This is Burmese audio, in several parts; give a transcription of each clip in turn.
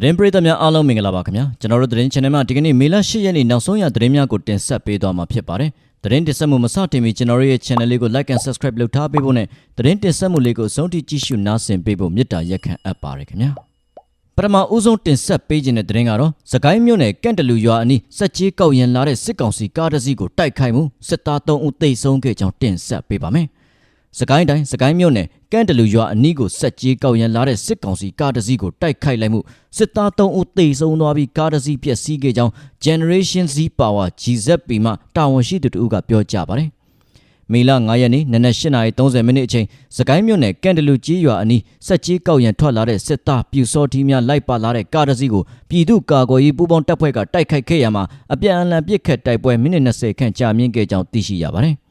သတင်းပရိသတ်များအားလုံးမင်္ဂလာပါခင်ဗျာကျွန်တော်တို့သတင်း channel မှာဒီကနေ့မေလ10ရက်နေ့နောက်ဆုံးရသတင်းများကိုတင်ဆက်ပေးသွားမှာဖြစ်ပါတယ်သတင်းတင်ဆက်မှုမစတင်မီကျွန်တော်တို့ရဲ့ channel လေးကို like and subscribe လုပ်ထားပေးဖို့နဲ့သတင်းတင်ဆက်မှုလေးကိုအဆုံးထိကြည့်ရှုနားဆင်ပေးဖို့မေတ္တာရက်ခံအပ်ပါတယ်ခင်ဗျာပထမဦးဆုံးတင်ဆက်ပေးခြင်းတဲ့သတင်းကတော့စကိုင်းမြို့နယ်ကန့်တလူရွာအနီးစက်ကြီးကောက်ရင်လာတဲ့စစ်ကောင်စီကားတစ်စီးကိုတိုက်ခိုက်မှုစစ်သား3ဦးသေဆုံးခဲ့ကြောင်းတင်ဆက်ပေးပါမယ် စကိုင်းတိုင်းစကိုင်းမြို့နယ်ကန့်တလူရွာအနီးကိုဆက်ကြီးကောက်ရန်လာတဲ့စစ်ကောင်စီကားတစ်စီးကိုတိုက်ခိုက်လိုက်မှုစစ်သား3ဦးသေဆုံးသွားပြီးကားတစ်စီးပျက်စီးခဲ့ကြောင်း Generation Z Power GZP မှတာဝန်ရှိသူတို့ကပြောကြားပါတယ်။မေလ9ရက်နေ့နနက်8:30မိနစ်အချိန်စကိုင်းမြို့နယ်ကန့်တလူကြီးရွာအနီးဆက်ကြီးကောက်ရန်ထွက်လာတဲ့စစ်သားပြူစောထီးများလိုက်ပါလာတဲ့ကားတစ်စီးကိုပြည်သူ့ကာကွယ်ရေးပူးပေါင်းတပ်ဖွဲ့ကတိုက်ခိုက်ခဲ့ရမှာအပြန်အလှန်ပစ်ခတ်တိုက်ပွဲမိနစ်20ခန့်ကြာမြင့်ခဲ့ကြောင်းသိရှိရပါတယ်။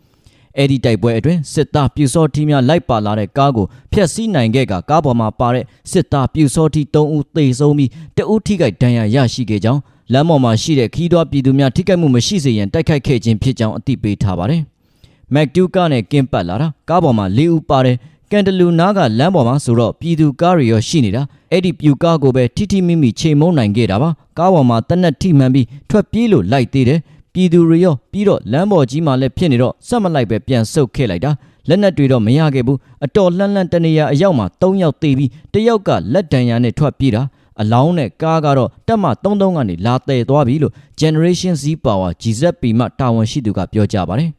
အဲ့ဒီတိုက်ပွဲအတွင်းစစ်သားပြူစောထီးများလိုက်ပါလာတဲ့ကားကိုဖျက်ဆီးနိုင်ခဲ့ကကားပေါ်မှာပါတဲ့စစ်သားပြူစောထီး3ဦးသေဆုံးပြီးတဦးထိခိုက်ဒဏ်ရာရရှိခဲ့ကြောင်းလမ်းပေါ်မှာရှိတဲ့ခီးသွွားပြည်သူများထိခိုက်မှုမရှိစေရန်တိုက်ခိုက်ခဲ့ခြင်းဖြစ်ကြောင်းအသိပေးထားပါတယ်။မက်တူကာနဲ့ကင်းပတ်လာတာကားပေါ်မှာ၄ဦးပါတယ်ကန်တလူနားကလမ်းပေါ်မှာဆိုတော့ပြည်သူကားတွေရောရှိနေတာအဲ့ဒီပြူကားကိုပဲထိထိမိမိချိန်မုံနိုင်ခဲ့တာပါကားပေါ်မှာတနက်ထိမှန်ပြီးထွက်ပြေးလို့လိုက်သေးတယ် ပြည်သူတွေရောပြီးတော့လမ်းပေါ်ကြီးမှာလည်းဖြစ်နေတော့စက်မလိုက်ပဲပြန်ဆုတ်ခဲ့လိုက်တာလက်နက်တွေတော့မရခဲ့ဘူးအတော်လှမ်းလှမ်းတနေရအရောက်မှာ၃ယောက်သေပြီးတစ်ယောက်ကလက်ဒဏ်ရာနဲ့ထွက်ပြေးတာအလောင်းနဲ့ကားကတော့တက်မှ33ကနေလာတည်သွားပြီလို့ Generation Z Power GZP မှတာဝန်ရှိသူကပြောကြားပါတယ်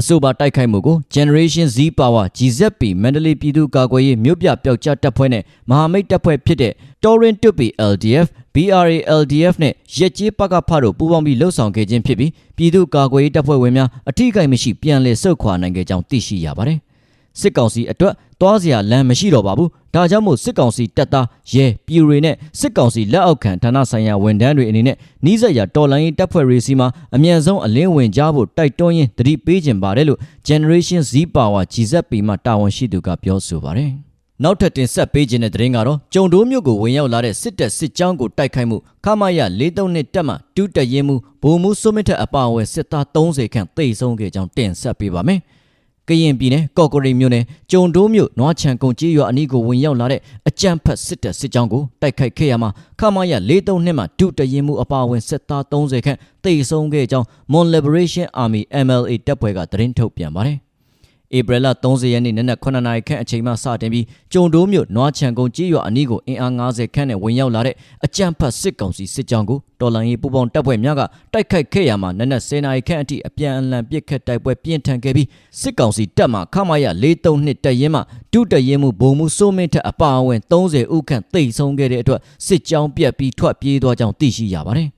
အဆိုပါတိုက်ခိုက်မှုကို Generation Z Power GZP မန္တလေးပြည်သူ့ကာကွယ်ရေးမြို့ပြပျောက်ကြားတပ်ဖွဲ့နဲ့မဟာမိတ်တပ်ဖွဲ့ဖြစ်တဲ့ Torin Tupi LDF BRA LDF နဲ့ရက်ကျေးပကဖတို့ပူးပေါင်းပြီးလှုပ်ဆောင်ခဲ့ခြင်းဖြစ်ပြီးပြည်သူ့ကာကွယ်ရေးတပ်ဖွဲ့ဝင်များအထူးကိမရှိပြန်လည်ဆုတ်ခွာနိုင်ခဲ့ကြောင်းသိရှိရပါတယ်။ စစ်ကောင်စီအတွက်သွားစရာလမ်းမရှိတော့ပါဘူး။ဒါကြောင့်မို့စစ်ကောင်စီတပ်သားရဲပြည်တွေနဲ့စစ်ကောင်စီလက်အောက်ခံဌာနဆိုင်ရာဝန်ထမ်းတွေအနေနဲ့နှီးစက်ရတော်လိုင်းရေးတပ်ဖွဲ့ရေးစီမှာအမြန်ဆုံးအလင်းဝင်ကြဖို့တိုက်တွန်းရင်းတတိပေးခြင်းပါတယ်လို့ Generation Z Power GZP မှတာဝန်ရှိသူကပြောဆိုပါတယ်။နောက်ထပ်တင်ဆက်ပေးခြင်းတဲ့သတင်းကတော့ကြုံတိုးမြို့ကိုဝင်ရောက်လာတဲ့စစ်တပ်စစ်ကြောင်းကိုတိုက်ခိုက်မှုခမာယ43နှစ်တက်မှတူးတရင်မှုဗိုလ်မှူးစိုးမစ်ထက်အပါအဝင်စစ်သား30ခန့်တိတ်ဆုံးခဲ့ကြောင်းတင်ဆက်ပေးပါမယ်။ ကရင်ပြည်နယ်ကော့ကရိတ်မြို့နယ်ကြုံတိုးမြို့နွားချံကုန်းကြီးရွာအနီးကိုဝင်ရောက်လာတဲ့အကြမ်းဖက်စစ်တပ်စစ်ကြောင်းကိုတိုက်ခိုက်ခဲ့ရမှာခမာယ43နှစ်မှတူးတရင်မှုအပါအဝင်စစ်သား30ခန့်တိတ်ဆုံးခဲ့ကြောင်း Mon Liberation Army MLA တပ်ဖွဲ့ကသတင်းထုတ်ပြန်ပါတယ်။ ဧပြီလ30ရက်နေ့နနက်9နာရီခန့်အချိန်မှစတင်ပြီးကျုံတိုးမြို့နွားချံကုန်းကြီးရွာအနီးကိုအင်အား90ခန့်နဲ့ဝင်ရောက်လာတဲ့အကြမ်းဖက်စစ်ကောင်စီစစ်ကြောင်းကိုတော်လှန်ရေးပူးပေါင်းတပ်ဖွဲ့များကတိုက်ခိုက်ခဲ့ရမှာနနက်10နာရီခန့်အထိအပြန်အလှန်ပစ်ခတ်တိုက်ပွဲပြင်းထန်ခဲ့ပြီးစစ်ကောင်စီတပ်မှခမာရ432တပ်ရင်းမှဒုတပ်ရင်းမှုဘုံမှုစိုးမင်းထက်အပါအဝင်30ဦးခန့်တိတ်ဆုံးခဲ့တဲ့အတွက်စစ်ကြောင်းပြက်ပြီးထွက်ပြေးသွားကြောင်းသိရှိရပါတယ်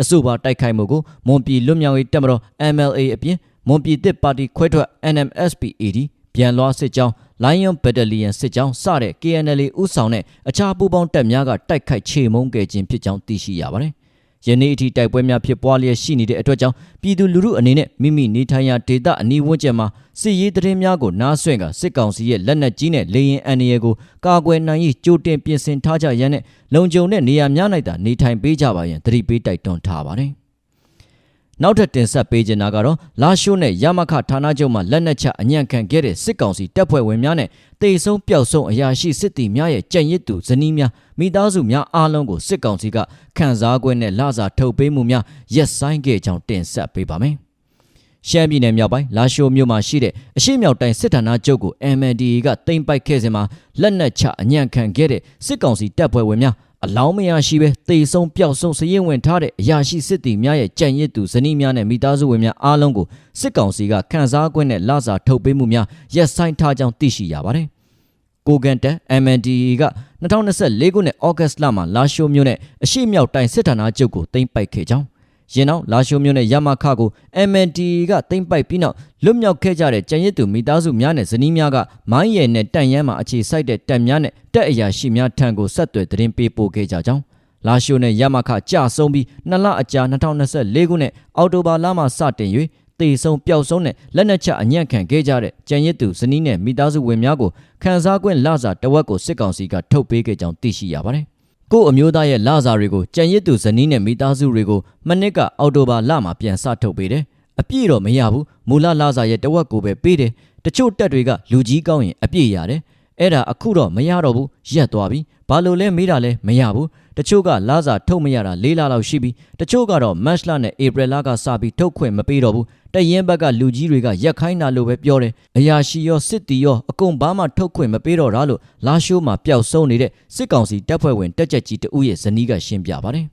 အဆိုပါတိုက်ခိုက်မှုကိုမွန်ပြည်လွတ်မြောက်ရေးတပ်မတော် MLA အပြင် မွန်ပြည်သစ်ပါတီခွဲထွက် NMSPAD ပြန်လွှားစစ်ကြောင်း Lion Battalion စစ်ကြောင်းစတဲ့ KNL ဥဆောင်တဲ့အခြားပူးပေါင်းတပ်များကတိုက်ခိုက်ချေမှုန်းခဲ့ခြင်းဖြစ်ကြောင်းသိရှိရပါတယ်။ယနေ့အထိတိုက်ပွဲများဖြစ်ပွားလျက်ရှိနေတဲ့အတွက်ကြောင့်ပြည်သူလူထုအနေနဲ့မိမိနေထိုင်ရာဒေသအနီးဝန်းကျင်မှာစစ်ရေးတရင်များကိုနားဆွင့်ကစစ်ကောင်စီရဲ့လက်နက်ကြီးနဲ့လေရင်အန်ရယ်ကိုကာကွယ်နိုင်ရေးကြိုတင်ပြင်ဆင်ထားကြရန်နဲ့လုံခြုံတဲ့နေရာများ၌သာနေထိုင်ပေးကြပါရန်တတိပေးတိုက်တွန်းထားပါတယ်။ နောက်ထပ်တင်ဆက်ပေးချင်တာကတော့လာရှိုးနဲ့ရမခဌာနချုပ်မှလက်နက်ချအညံ့ခံခဲ့တဲ့စစ်ကောင်စီတပ်ဖွဲ့ဝင်များနဲ့တေဆုံးပျောက်ဆုံးအရာရှိစစ်တီများရဲ့ကြံ့ရစ်သူဇနီးများမိသားစုများအားလုံးကိုစစ်ကောင်စီကခန်းစားကွင်းနဲ့လစာထုတ်ပေးမှုများရက်ဆိုင်ခဲ့ကြောင်းတင်ဆက်ပေးပါမယ်။ရှမ်းပြည်နယ်မြောက်ပိုင်းလာရှိုးမြို့မှာရှိတဲ့အရှိမြောက်တိုင်းစစ်ဌာနချုပ်ကို MNDA ကတင်ပိုက်ခဲ့စဉ်မှာလက်နက်ချအညံ့ခံခဲ့တဲ့စစ်ကောင်စီတပ်ဖွဲ့ဝင်များ အလောင်းမရရှိပဲတေဆုံးပျောက်ဆုံးစရင်ဝင်ထားတဲ့အရာရှိစစ်တီများရဲ့ကြံရစ်သူဇနီးများနဲ့မိသားစုဝင်များအားလုံးကိုစစ်ကောင်စီကခန်းစားကွင်းနဲ့လစာထုတ်ပေးမှုများရက်ဆိုင်ထားကြောင်းသိရှိရပါတယ်။ကိုကန်တက် MNDE က2024ခုနှစ်ဩဂတ်လမှာလာရှိုးမြို့နဲ့အရှိမြောက်တိုင်းစစ်ဌာနချုပ်ကိုတင်ပိုက်ခဲ့ကြောင်း ရင်နောက်လာရှိုးမြို့နယ်ရမခကို MND ကတင်ပိုက်ပြီးနောက်လွတ်မြောက်ခဲ့ကြတဲ့ကြံရစ်သူမိသားစုများနဲ့ဇနီးများကမိုင်းရယ်နဲ့တန်ရမ်းမှာအခြေစိုက်တဲ့တပ်များနဲ့တပ်အရာရှိများထံကိုဆက်သွယ်သတင်းပေးပို့ခဲ့ကြကြောင်းလာရှိုးနဲ့ရမခကြဆုံးပြီးနှစ်လအကြာ2024ခုနှစ်အောက်တိုဘာလမှစတင်၍တေဆုံးပျောက်ဆုံးနဲ့လက်နက်ချအညံ့ခံခဲ့ကြတဲ့ကြံရစ်သူဇနီးနဲ့မိသားစုဝင်များကိုခန်းစားကွင်းလစာတဝက်ကိုစစ်ကောင်စီကထုတ်ပေးခဲ့ကြောင်းသိရှိရပါတယ်။ ကို့အမျိုးသားရဲ့လစာတွေကိုကြံရစ်သူဇနီးနဲ့မိသားစုတွေကိုမနစ်ကအော်တိုဘာလမှာပြန်စထုတ်ပေးတယ်။အပြည့်တော့မရဘူး။မူလလစာရဲ့တဝက်ကိုပဲပေးတယ်။တချို့တက်တွေကလူကြီးကောင်းရင်အပြည့်ရတယ်။အဲ့ဒါအခုတော့မရတော့ဘူး။ရက်သွားပြီ။ဘာလို့လဲမေးတာလဲမရဘူး။ တချို့ကလစာထုတ်မရတာ၄လလောက်ရှိပြီးတချို့ကတော့မတ်လနဲ့ဧပြီလကစပြီးထုတ်ခွင့်မပေးတော့ဘူးတရင်ဘက်ကလူကြီးတွေကရက်ခိုင်းတာလို့ပဲပြောတယ်အရာရှိရောစစ်တီရောအကုန်ဘာမှထုတ်ခွင့်မပေးတော့တာလို့လာရှိုးမှာပျောက်ဆုံးနေတဲ့စစ်ကောင်စီတပ်ဖွဲ့ဝင်တက်ကြက်ကြီးတဦးရဲ့ဇနီးကရှင်းပြပါတယ်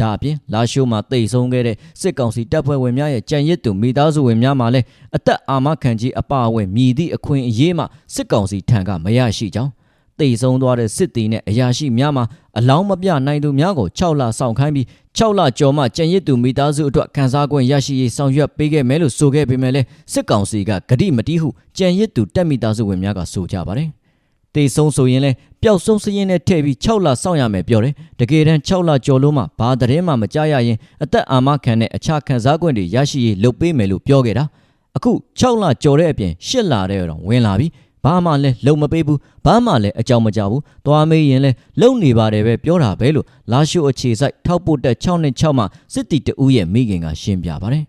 ဒါအပြင်လာရှိုးမှာတိတ်ဆုံးခဲ့တဲ့စစ်ကောင်စီတပ်ဖွဲ့ဝင်များရဲ့ကြံရစ်သူမိသားစုဝင်များမှာလည်းအသက်အာမခံကြီးအပါအဝင်မြည်သည့်အခွင့်အရေးမှစစ်ကောင်စီထံကမရရှိကြောင်း တိတ်ဆုံးသွားတဲ့စစ်တီနဲ့အရာရှိများမှာအလောင်းမပြနိုင်သူများကို6လဆောင်ခိုင်းပြီး6လကျော်မှကြံရစ်သူမိသားစုအတွက်ခံစား권ရရှိရေးဆောင်ရွက်ပေးခဲ့မယ်လို့ဆိုခဲ့ပေမဲ့လည်းစစ်ကောင်စီကဂတိမတီးဟုကြံရစ်သူတက်မိသားစုဝင်များကဆိုကြပါတယ်။တေဆုံးဆိုရင်လည်းပျောက်ဆုံးစရင်နဲ့ထည့်ပြီး6လစောင့်ရမယ်ပြောတယ်။တကယ်တမ်း6လကျော်လို့မှဘာသတင်းမှမကြားရရင်အသက်အာမခံတဲ့အခြားခံစား권တွေရရှိရေးလုပ်ပေးမယ်လို့ပြောခဲ့တာ။အခု6လကျော်တဲ့အပြင်8လတဲ့တော့ဝင်လာပြီး ဘာမှလည်းလုံမပေးဘူးဘာမှလည်းအကြောင်းမကြဘူးသွားမေးရင်လည်းလုံနေပါတယ်ပဲပြောတာပဲလို့လာရှိုအခြေဆိုင်ထောက်ပို့တက်6နဲ့6မှာစစ်တီတဦးရဲ့မိခင်ကရှင်းပြပါတယ်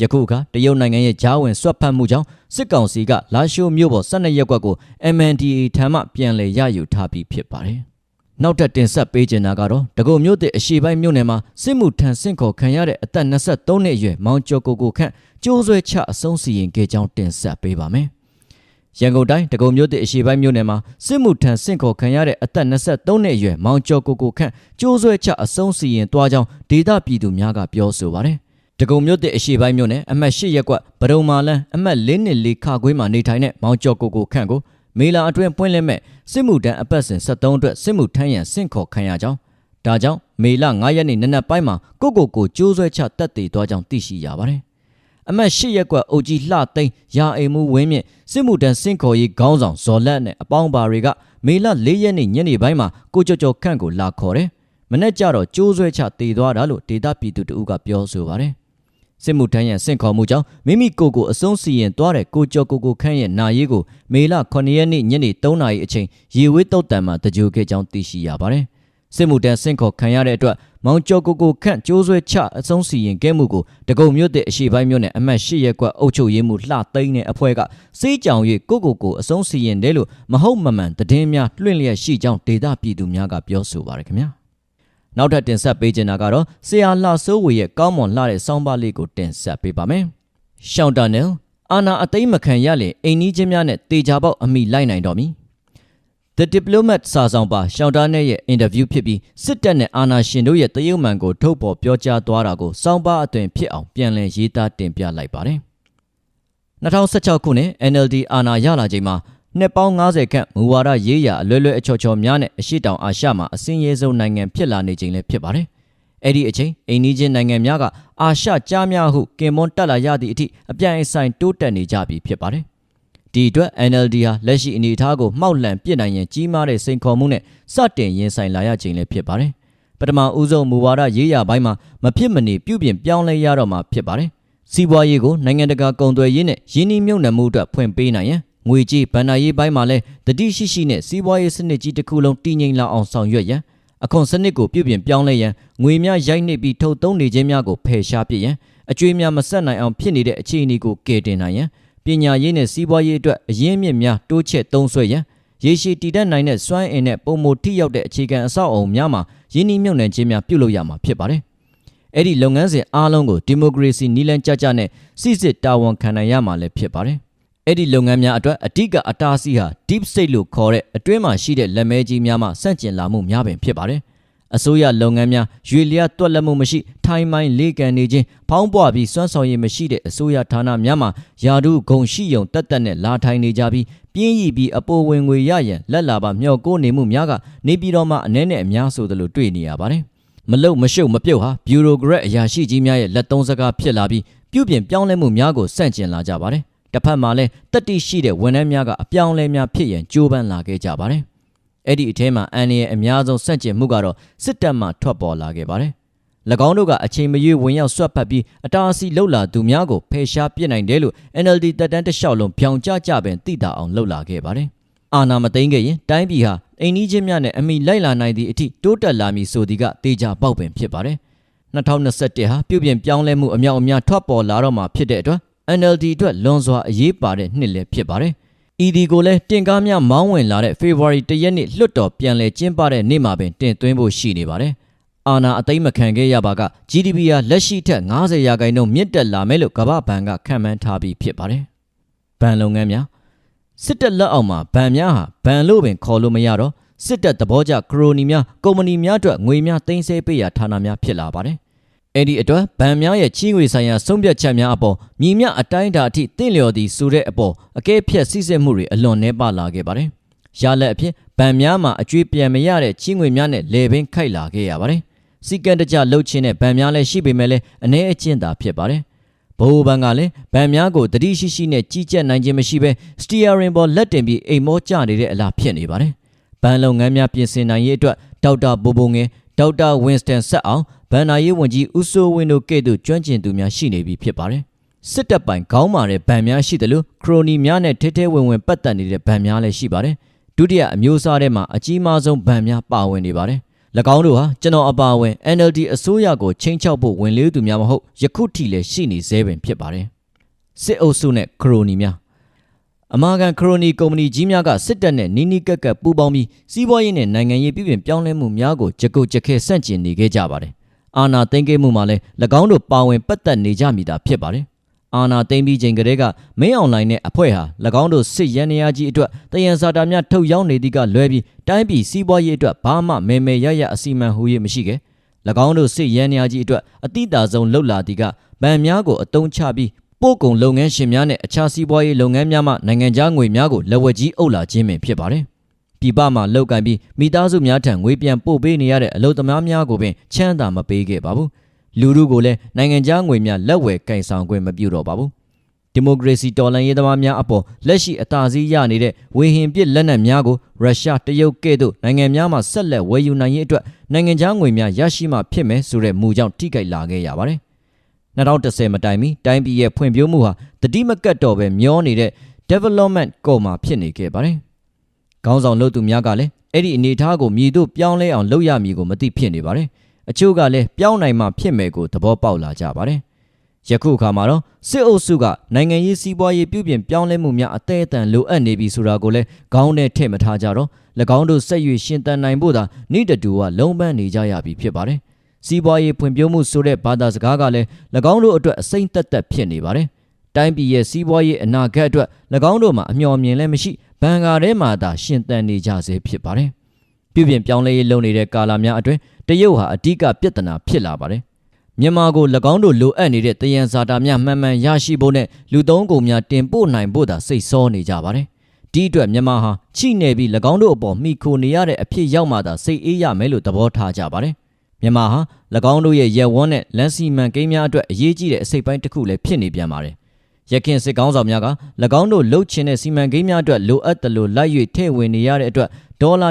ယခုကတရုတ်နိုင်ငံရဲ့ဂျားဝင်ဆွတ်ဖတ်မှုကြောင့်စစ်ကောင်စီကလာရှိုမြို့ပေါ်12ရက်ကွက်ကို MNDAA ထံမှပြန်လည်ရယူထားပြီးဖြစ်ပါတယ်နောက်ထပ်တင်ဆက်ပေးချင်တာကတော့တကုံမြို့တဲ့အရှိပိုင်းမြို့နယ်မှာစစ်မှုထမ်းဆင့်ခေါ်ခံရတဲ့အသက်23နှစ်အရွယ်မောင်ကျော်ကိုကိုခန့်ကျိုးဆွဲချအဆုံးစီရင်ခဲ့ကြောင်းတင်ဆက်ပေးပါမယ်။ ရန်ကုန်တိုင်းတကုံမြို့တဲ့အရှိပိုင်းမြို့နယ်မှာစစ်မှုထမ်းဆင့်ခေါ်ခံရတဲ့အသက်23နှစ်အရွယ်မောင်ကျော်ကိုကိုခန့်ကျိုးဆွဲချအဆုံးစီရင်တွားကြောင်းဒေသပြည်သူများကပြောဆိုပါတယ်။တကုံမြို့တဲ့အရှိပိုင်းမြို့နယ်အမှတ်၈ရပ်ကွက်ဗဒုံမာလန်းအမှတ်၄နှစ်၄ခခွေးမှာနေထိုင်တဲ့မောင်ကျော်ကိုကိုခန့်ကိုမေလာအတွင်းပွင့်လင်းမဲ့စစ်မှုထမ်းအပတ်စဉ်73အတွက်စစ်မှုထမ်းရန်ဆင့်ခေါ်ခံရကြောင်းဒါကြောင့်မေလ9ရက်နေ့နနက်ပိုင်းမှာကိုကိုကိုကျိုးဆွဲချတက်တည်သွားကြောင်းသိရှိရပါတယ်။ အမတ်၈ရက်ကွက်အုပ်ကြီးလှသိန်းရာအိမ်မှုဝင်းမြင့်စစ်မှုတန်းစင့်ခေါ်ရေးခေါင်းဆောင်ဇော်လက်နဲ့အပေါင်းပါတွေကမေလ၄ရက်နေ့ညနေပိုင်းမှာကိုကြော်ကြော်ခန့်ကိုလာခေါ်တယ်။မနေ့ကျတော့ကျိုးဆွဲချတည်သွားတာလို့ဒေတာပြည်သူတို့ကပြောဆိုပါတယ်။စစ်မှုထမ်းရန်စင့်ခေါ်မှုကြောင့်မိမိကိုယ်ကိုအဆုံးစီရင်သွားတဲ့ကိုကျော်ကိုကိုခန့်ရဲ့နာရေးကိုမေလ9ရက်နေ့ညနေ3နာရီအချိန်ရေဝေးတုတ်တံမှာတကြိုခဲ့ကြောင်းသိရှိရပါတယ်။စစ်မှုတန်းဆင့်ခေါ်ခံရတဲ့အတွက် မောင်ကျော်ကိုကိုခန့်ကျိုးဆွဲချအဆုံးစီရင်ခဲ့မှုကိုတကုံမြို့တဲ့အရှိပိုင်းမြို့နယ်အမှတ်၈ရပ်ကွက်အုပ်ချုပ်ရေးမှူးလှသိန်းတဲ့အဖွဲ့ကစေးကြောင်၍ကိုကိုကိုအဆုံးစီရင်တယ်လို့မဟုတ်မမှန်သတင်းများလွှင့်လျက်ရှိကြောင်းဒေသပြည်သူများကပြောဆိုပါရခင်ဗျာနောက်ထပ်တင်ဆက်ပေးချင်တာကတော့ဆရာလှစိုးဝေရဲ့ကောင်းမွန်လှတဲ့စောင်းပါလေးကိုတင်ဆက်ပေးပါမယ်ရှောင်းတာနယ်အာနာအသိမခံရလေအိမ်နီးချင်းများနဲ့တေချာပေါက်အမိလိုက်နိုင်တော်မူ The Diplomat စာဆောင်ပါရှောင်းတားနဲ့ရဲ့အင်တာဗျူးဖြစ်ပြီးစစ်တပ်နဲ့အာဏာရှင်တို့ရဲ့တရုတ်မှန်ကိုထုတ်ဖော်ပြောကြားသွားတာကိုစောင်းပါအသွင်ဖြစ်အောင်ပြန်လည်ရေးသားတင်ပြလိုက်ပါတယ်။2016ခုနှစ် NLD အာဏာရလာချိန်မှာနှစ်ပေါင်း90ခန့်မူဝါဒရေးရာအလွဲလွဲအချော်ချော်များနဲ့အရှိတောင်အာရှမှာအစင်းရဲဆုံးနိုင်ငံဖြစ်လာနေချိန်လည်းဖြစ်ပါတယ်။အဲ့ဒီအချိန်အိန္ဒိချင်းနိုင်ငံများကအာရှကြားများဟုကင်မွန်တက်လာရသည့်အထိအပြိုင်အဆိုင်တိုးတက်နေကြပြီဖြစ်ပါတယ်။ ဒီအတွက် NLD ဟာလက်ရှိအနေအထားကိုမှောက်လှန်ပြစ်နိုင်ရင်ကြီးမားတဲ့စိန်ခေါ်မှုနဲ့စတင်ရင်ဆိုင်လာရခြင်းလည်းဖြစ်ပါတယ်။ပထမဦးဆုံးမူဝါဒရေးရာပိုင်းမှာမဖြစ်မနေပြုပြင်ပြောင်းလဲရတော့မှာဖြစ်ပါတယ်။စီးပွားရေးကိုနိုင်ငံတကာကုန်သွယ်ရေးနဲ့ရင်းနှီးမြှုပ်နှံမှုအတွက်ဖွင့်ပေးနိုင်ရန်ငွေကြေးဗဏ္ဍာရေးပိုင်းမှာလည်းတတိရှိရှိနဲ့စီးပွားရေးစနစ်ကြီးတစ်ခုလုံးတည်ငြိမ်လာအောင်ဆောင်ရွက်ရန်အခွန်စနစ်ကိုပြုပြင်ပြောင်းလဲရန်ငွေများရိုက်နှိပ်ပြီးထုတ်သုံးနေခြင်းများကိုဖယ်ရှားပစ်ရန်အကျွေးများမဆက်နိုင်အောင်ဖြစ်နေတဲ့အခြေအနေကိုကယ်တင်နိုင်ရန် ပညာရေးနဲ့စီးပွားရေးအတွက်အရင်းအမြစ်များတိုးချဲ့သုံးစွဲရန်ရေရှည်တည်တတ်နိုင်တဲ့စွမ်းအင်နဲ့ပုံမထိရောက်တဲ့အခြေခံအဆောက်အအုံများမှာရင်းနှီးမြှုပ်နှံခြင်းများပြုလုပ်ရမှာဖြစ်ပါတယ်။အဲ့ဒီလုပ်ငန်းစဉ်အားလုံးကိုဒီမိုကရေစီနည်းလမ်းကျကျနဲ့စစ်စစ်တာဝန်ခံနိုင်ရမှာလည်းဖြစ်ပါတယ်။အဲ့ဒီလုပ်ငန်းများအတွက်အဓိကအတားအဆီးဟာ deep state လို့ခေါ်တဲ့အတွင်းမှာရှိတဲ့လက်မဲကြီးများမှဆန့်ကျင်လာမှုများပင်ဖြစ်ပါတယ်။ အစိုးရလုပ်ငန်းများရွေလျားတွက်လက်မှုမရှိထိုင်းမိုင်းလေးကန်နေခြင်းဖောင်းပွားပြီးစွမ်းဆောင်ရည်မရှိတဲ့အစိုးရဌာနများမှာယာဒုဂုံရှိယုံတက်တက်နဲ့လာထိုင်နေကြပြီးပြင်းရည်ပြီးအပေါ်ဝင်ငွေရရန်လက်လာပါမြောက်ကိုနေမှုများကနေပြည်တော်မှာအ ਨੇ နဲ့အများဆိုသလိုတွေ့နေရပါတယ်မလုံမရှုပ်မပြုတ်ဟာဘျူရိုကရက်အရာရှိကြီးများရဲ့လက်သုံးစကားဖြစ်လာပြီးပြုပြင်ပြောင်းလဲမှုများကိုစန့်ကျင်လာကြပါတယ်တစ်ဖက်မှာလည်းတတိရှိတဲ့ဝန်ထမ်းများကအပြောင်းလဲများဖြစ်ရန်ကြိုးပမ်းလာခဲ့ကြပါတယ် အဲ့ဒီအထဲမှာအန်ရဲ့အများဆုံးစန့်ကျင်မှုကတော့စစ်တပ်မှထွက်ပေါ်လာခဲ့ပါတယ်။၎င်းတို့ကအချိန်မရွေးဝင်ရောက်ဆွတ်ဖက်ပြီးအတားအဆီးလှုပ်လာသူများကိုဖယ်ရှားပစ်နိုင်တယ်လို့ NLD တပ်တန်းတစ်လျှောက်လုံးပြောင်ကြကြပင်သိတာအောင်လှုပ်လာခဲ့ပါတယ်။အာဏာမသိမ်းခဲ့ရင်တိုင်းပြည်ဟာအိမ်ကြီးချင်းများနဲ့အမိလိုက်လာနိုင်သည့်အထိတိုးတက်လာမည်ဆိုသည်ကတေချာပေါက်ပင်ဖြစ်ပါတယ်။2021ဟာပြုပြင်ပြောင်းလဲမှုအမြောက်အများထွက်ပေါ်လာတော့မှာဖြစ်တဲ့အတွက် NLD အတွက်လွန်စွာအရေးပါတဲ့နှစ်လည်းဖြစ်ပါတယ်။ ဤဒီကိုလည်းတင်ကားများမောင်းဝင်လာတဲ့ February 1ရက်နေ့လွတ်တော်ပြန်လည်ကျင်းပတဲ့နေ့မှာပင်တင်သွင်းဖို့ရှိနေပါတယ်။အာနာအသိမ်းမခံခဲ့ရပါက GDP ဟာလက်ရှိထက်90ရာခိုင်နှုန်းမြင့်တက်လာမယ်လို့ကမ္ဘာ့ဘဏ်ကခန့်မှန်းထားပြီးဖြစ်ပါတယ်။ဘဏ်လုပ်ငန်းများစစ်တပ်လက်အောက်မှာဗန်များဟာဗန်လို့ပင်ခေါ်လို့မရတော့စစ်တပ်သဘောကျခရိုနီများကုမ္ပဏီများအတွက်ငွေများတင်ဆက်ပေးရဌာနများဖြစ်လာပါတယ်။ အဲ့ဒီအတွက်ဗန်များရဲ့ချီးငွေဆိုင်ရာဆုံးဖြတ်ချက်များအပေါ်မြည်မြအတိုင်းအတာအထိတင့်လျော်သည်ဆိုတဲ့အပေါ်အကဲဖြတ်စစ်စစ်မှုတွေအလွန်နှဲပါလာခဲ့ပါတယ်။ရလက်အဖြစ်ဗန်များမှာအကျွေးပြန်မရတဲ့ချီးငွေများနဲ့လေပင်ခိုက်လာခဲ့ရပါတယ်။စီကံတကြလှုပ်ချင်းတဲ့ဗန်များလည်းရှိပေမဲ့လည်းအ ਨੇ အကျင့်သာဖြစ်ပါတယ်။ဘိုးဘန်ကလည်းဗန်များကိုတတိရှိရှိနဲ့ကြီးကြပ်နိုင်ခြင်းမရှိဘဲစတီယာရင်ပေါ်လက်တင်ပြီးအိမ်မောကျနေတဲ့အလားဖြစ်နေပါတယ်။ဘန်လုပ်ငန်းများပြင်ဆင်နိုင်ရေးအတွက်ဒေါက်တာဘိုဘိုငယ်ဒေါက်တာဝင်းစတန်ဆက်အောင် ဗန်နာရေးဝန်ကြီးဦးစိုးဝင်းတို့ကဲ့သို့ကျွမ်းကျင်သူများရှိနေပြီဖြစ်ပါတယ်။စစ်တပ်ပိုင်ခေါင်းမာတဲ့ဗန်များရှိတယ်လို့ခရိုနီများနဲ့ထဲထဲဝင်ဝင်ပတ်သက်နေတဲ့ဗန်များလည်းရှိပါတယ်။ဒုတိယအမျိုးအစားထဲမှာအကြီးမားဆုံးဗန်များပါဝင်နေပါတယ်။၎င်းတို့ဟာကျွန်တော်အပါအဝင် NLD အစိုးရကိုချင်းချောက်ဖို့ဝင်လေးသူများမဟုတ်ယခုထိလည်းရှိနေသေးပင်ဖြစ်ပါတယ်။စစ်အုပ်စုနဲ့ခရိုနီများအမာခံခရိုနီကုမ္ပဏီကြီးများကစစ်တပ်နဲ့နီးနီးကပ်ကပ်ပူးပေါင်းပြီးစီးပွားရေးနဲ့နိုင်ငံရေးပြည်ပြင်ပြောင်းလဲမှုများကိုကြကုတ်ကြခဲဆန့်ကျင်နေခဲ့ကြပါတယ်။ အာဏာသိမ်းခဲ့မှုမှာလည်း၎င်းတို့ပါဝင်ပတ်သက်နေကြမိတာဖြစ်ပါတယ်။အာဏာသိမ်းပြီးချိန်ကတည်းကမင်းအွန်လိုင်းနဲ့အဖွဲ့ဟာ၎င်းတို့စစ်ရန်နေရာကြီးအတွက်တယံစာတာများထုတ်ရောက်နေသည့်ကလွဲပြီးတိုင်းပြည်စီးပွားရေးအတွက်ဘာမှမဲမဲရရအစီအမံဟူ၍မရှိခဲ့။၎င်းတို့စစ်ရန်နေရာကြီးအတွက်အတိအတာဆုံးလှုပ်လာသည့်ကဗန်များကိုအတုံးချပြီးပို့ကုန်လုပ်ငန်းရှင်များနဲ့အခြားစီးပွားရေးလုပ်ငန်းများမှနိုင်ငံခြားငွေများကိုလက်ဝက်ကြီးအုပ်လာခြင်းပင်ဖြစ်ပါတယ်။ ပြည်ပမှာလောက်ကင်ပြီးမိသားစုများထံငွေပြန်ပို့ပေးနေရတဲ့အလုပ်သမားများကိုပင်ချမ်းသာမပေးခဲ့ပါဘူး။လူထုကိုလည်းနိုင်ငံခြားငွေများလက်ဝယ်ကင်ဆောင်ခွင့်မပြုတော့ပါဘူး။ဒီမိုကရေစီတော်လှန်ရေးသမားများအပေါ်လက်ရှိအသာစီးရနေတဲ့ဝေဟင်ပစ်လက်နက်များကိုရုရှားတရုတ်ကဲ့သို့နိုင်ငံများမှဆက်လက်ဝယ်ယူနိုင်ရေးအတွက်နိုင်ငံခြားငွေများရရှိမှဖြစ်မယ်ဆိုတဲ့မူကြောင့်ထိခိုက်လာခဲ့ရပါတယ်။2010မတိုင်မီတိုင်းပြည်ရဲ့ဖွံ့ဖြိုးမှုဟာတတိမကတ်တော့ပဲမျောနေတဲ့ development ကောမှာဖြစ်နေခဲ့ပါတယ်။ ခေါင်းဆောင်လို့သူများကလည်းအဲ့ဒီအနေအထားကိုမြည်တို့ပြောင်းလဲအောင်လုပ်ရမည်ကိုမသိဖြစ်နေပါတယ်။အချို့ကလည်းပြောင်းနိုင်မှဖြစ်မယ်ကိုသဘောပေါက်လာကြပါတယ်။ယခုအခါမှာတော့စစ်အုပ်စုကနိုင်ငံရေးစီးပွားရေးပြုပြင်ပြောင်းလဲမှုများအသေးအတန်လိုအပ်နေပြီဆိုတာကိုလည်းခေါင်းနဲ့ထည့်မထားကြတော့၎င်းတို့ဆက်ရွေရှင်တန်နိုင်ဖို့သာနေ့တတူကလုံးပန်းနေကြရပြီဖြစ်ပါတယ်။စီးပွားရေးဖွံ့ဖြိုးမှုဆိုတဲ့ဘာသာစကားကလည်း၎င်းတို့အတွက်အစိမ့်သက်သက်ဖြစ်နေပါတယ်။ တိုင်းပြည်ရဲ့စီးပွားရေးအနာဂတ်အတွက်၎င်းတို့မှာအမျှော်မြင်လည်းမရှိဘန်ကာထဲမှာသာရှင်သန်နေကြစေဖြစ်ပါတယ်။ပြုပြင်ပြောင်းလဲရေးလုပ်နေတဲ့ကာလများအတွင်းတရုတ်ဟာအဓိကပြဿနာဖြစ်လာပါတယ်။မြန်မာကို၎င်းတို့လိုအပ်နေတဲ့တယံဇာတာများမှန်မှန်ရရှိဖို့နဲ့လူသုံးကုန်များတင်ပို့နိုင်ဖို့သာစိတ်ဆောနေကြပါတယ်။ဒီအတွက်မြန်မာဟာချိနေပြီး၎င်းတို့အပေါ်မိခိုနေရတဲ့အဖြစ်ရောက်မှသာစိတ်အေးရမယ်လို့သဘောထားကြပါတယ်။မြန်မာဟာ၎င်းတို့ရဲ့ရက်ဝန်းနဲ့လန်စီမန်ကိန်းများအတွက်အရေးကြီးတဲ့အစိတ်ပိုင်းတစ်ခုလည်းဖြစ်နေပြန်ပါတယ်။ ရခင်စစ်ကောင်းဆောင်များက၎င်းတို့လှုပ်ချင်တဲ့စီမံကိန်းများအတွက်လိုအပ်တယ်လို့လိုက်၍ထည့်ဝင်နေရတဲ့အတွက်ဒေါ်လာ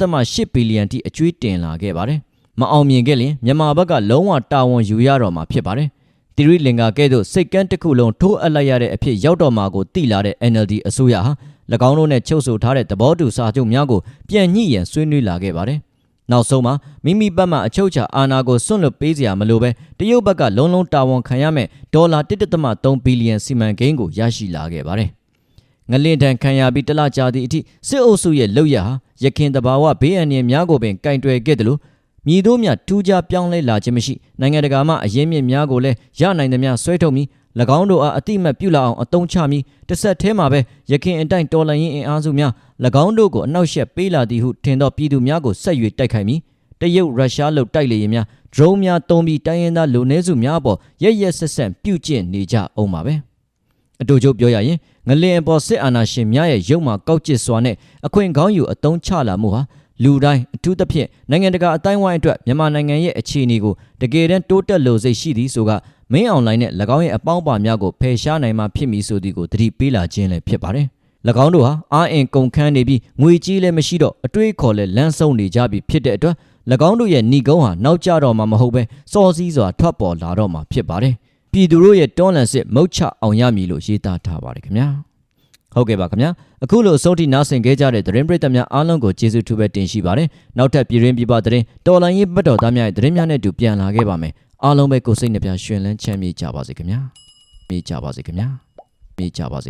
30.8ဘီလီယံထိအကျွေးတင်လာခဲ့ပါတယ်။မအောင်မြင်ခဲ့ရင်မြန်မာဘက်ကလုံးဝတာဝန်ယူရတော့မှာဖြစ်ပါတယ်။တီရီလင်္ကာကဲ့သို့စိတ်ကန်းတစ်ခုလုံးထိုးအပ်လိုက်ရတဲ့အဖြစ်ရောက်တော့မှာကိုသိလာတဲ့ NLD အစိုးရဟာ၎င်းတို့နဲ့ချုပ်ဆိုထားတဲ့သဘောတူစာချုပ်များကိုပြန်ညှိရန်ဆွေးနွေးလာခဲ့ပါတယ်။ နောက်ဆုံးမှာမိမိဘက်မှအချုပ်ချာအာဏာကိုစွန့်လွတ်ပေးစရာမလိုပဲတရုတ်ဘက်ကလုံးလုံးတာဝန်ခံရမဲ့ဒေါ်လာ1.3ဘီလီယံစီမံကိန်းကိုရရှိလာခဲ့ပါတယ်။ငလင်တန်ခံရပြီးတလကြာသည့်အထိစစ်အုပ်စုရဲ့လုပ်ရဟာရခင်တဘာဝဘေးအန္တရာယ်များကိုပင်ကင်တွယ်ခဲ့တယ်လို့မြည်တို့မြထူးခြားပြောင်းလဲလာခြင်းမရှိနိုင်ငံတကာမှအရင်မြင့်များကိုလည်းရနိုင်သမျှဆွဲထုတ်ပြီး၎ င်းတို့အားအတိမတ်ပြုလာအောင်အတုံးချပြီးတစ်ဆက်တည်းမှာပဲရခင်အတိုင်းတော်လှန်ရေးအင်အားစုများ၎င်းတို့ကိုအနောက်ရှက်ပေးလာသည်ဟုထင်သောပြည်သူများကိုဆက်၍တိုက်ခိုက်ပြီးတရုတ်ရုရှားလုတိုက်လေရင်များဒရုန်းများတုံးပြီးတိုင်းရင်းသားလူနည်းစုများအပေါ်ရရက်ဆက်ဆက်ပြုတ်ကျင့်နေကြအောင်ပါပဲအတူချုပ်ပြောရရင်ငလင်အပေါ်စစ်အာဏာရှင်များရဲ့ရုပ်မှကောက်ကျစ်စွာနဲ့အခွင့်ကောင်းယူအတုံးချလာမှုဟာလူတိုင်းအထူးသဖြင့်နိုင်ငံတကာအတိုင်းဝိုင်းအတွက်မြန်မာနိုင်ငံရဲ့အခြေအနေကိုတကယ်တမ်းတိုးတက်လို့စိတ်ရှိသည်ဆိုက မင်းအွန်လိုင်းနဲ့၎င်းရဲ့အပေါင်းပါများကိုဖယ်ရှားနိုင်မှဖြစ်မည်ဆိုသည်ကိုသတိပေးလာခြင်းလည်းဖြစ်ပါတယ်။၎င်းတို့ဟာအာအင်ကုန်ခန်းနေပြီးငွေကြီးလည်းမရှိတော့အတွေးခေါ်လည်းလန်းဆုံးနေကြပြီဖြစ်တဲ့အတွက်၎င်းတို့ရဲ့ဏီကုန်းဟာနောက်ကျတော့မှမဟုတ်ပဲစော်စည်းစွာထွက်ပေါ်လာတော့မှဖြစ်ပါတယ်။ပြည်သူတို့ရဲ့တွန်းလှန်စစ်မုတ်ချအောင်ရမည်လို့ရေးသားထားပါတယ်ခင်ဗျာ။ဟုတ်ကဲ့ပါခင်ဗျာအခုလိုအဆုံးထိနားဆင်ခဲ့ကြတဲ့သတင်းပရိသတ်များအားလုံးကိုကျေးဇူးထူးပဲတင်ရှိပါတယ်နောက်ထပ်ပြည်ရင်းပြပသတင်းတော်လိုင်းရေးပတ်တော်သားများရဲ့သတင်းများနဲ့အတူပြန်လာခဲ့ပါမယ် အားလုံးပဲကိုယ်စိတ်နှပြရှင်လန်းချမ်းမြေ့ကြပါစေခင်ဗျာမြေ့ကြပါစေခင်ဗျာမြေ့ကြပါစေ